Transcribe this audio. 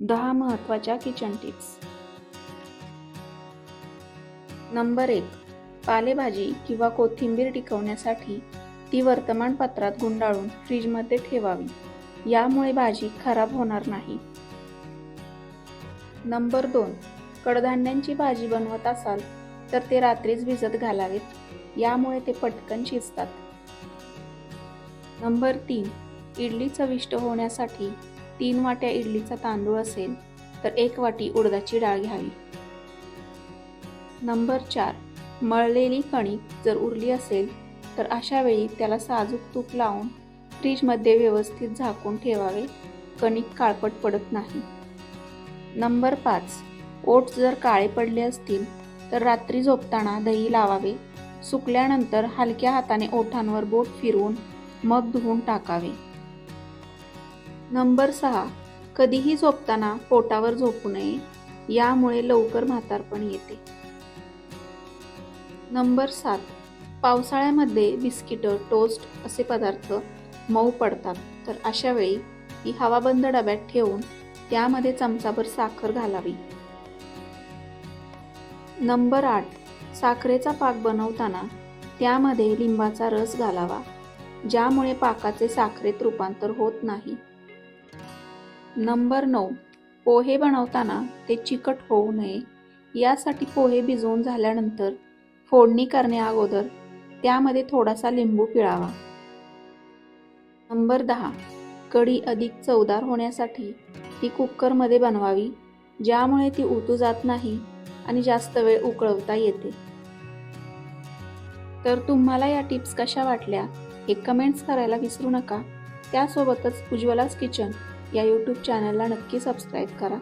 दहा महत्त्वाच्या kitchen tips number एक पालेभाजी किंवा कोथिंबीर टिकवण्यासाठी ती वर्तमानपत्रात गुंडाळून फ्रीजमध्ये ठेवावी. यामुळे भाजी खराब होणार नाही. नंबर दोन कडधान्यांची भाजी बनवत असाल तर ते रात्रीच भिजत घालावेत. यामुळे ते पटकन शिजतात. नंबर तीन इडली चविष्ट होण्यासाठी तीन वाट्या इडलीचा तांदूळ असेल तर एक वाटी उडदाची डाळ घ्यावी. नंबर चार. मळलेली कणिक जर उरली असेल तर अशा वेळी त्याला साजूक तूप लावून फ्रीजमध्ये व्यवस्थित झाकून ठेवावे. कणिक काळपट पडत नाही. नंबर पाच. ओट्स जर काळे पडले असतील तर रात्री झोपताना दही लावावे. सुकल्यानंतर हलक्या हाताने ओठांवर बोट फिरवून मग धुवून टाकावे. नंबर सहा. कधीही झोपताना पोटावर झोपू नये. यामुळे लवकर म्हातारपण येते. नंबर सात. पावसाळ्यामध्ये बिस्किटं टोस्ट असे पदार्थ मऊ पडतात. तर अशा वेळी ती हवाबंद डब्यात ठेवून त्यामध्ये चमचाभर साखर घालावी. नंबर आठ. साखरेचा पाक बनवताना त्यामध्ये लिंबाचा रस घालावा. ज्यामुळे पाकाचे साखरेत रूपांतर होत नाही. नंबर नऊ. पोहे बनवताना ते चिकट होऊ नये. यासाठी पोहे भिजवून झाल्यानंतर फोडणी करण्याअगोदर त्यामध्ये थोडासा लिंबू पिळावा. नंबर दहा. कढी अधिक चवदार होण्यासाठी ती कुकरमध्ये बनवावी ज्यामुळे ती उतू जात नाही आणि जास्त वेळ उकळवता येते. तर तुम्हाला या टिप्स कशा वाटल्या हे कमेंट्स करायला विसरू नका. त्यासोबतच उज्ज्वलाच किचन या यूट्यूब चॅनलला नक्की सबस्क्राईब करा.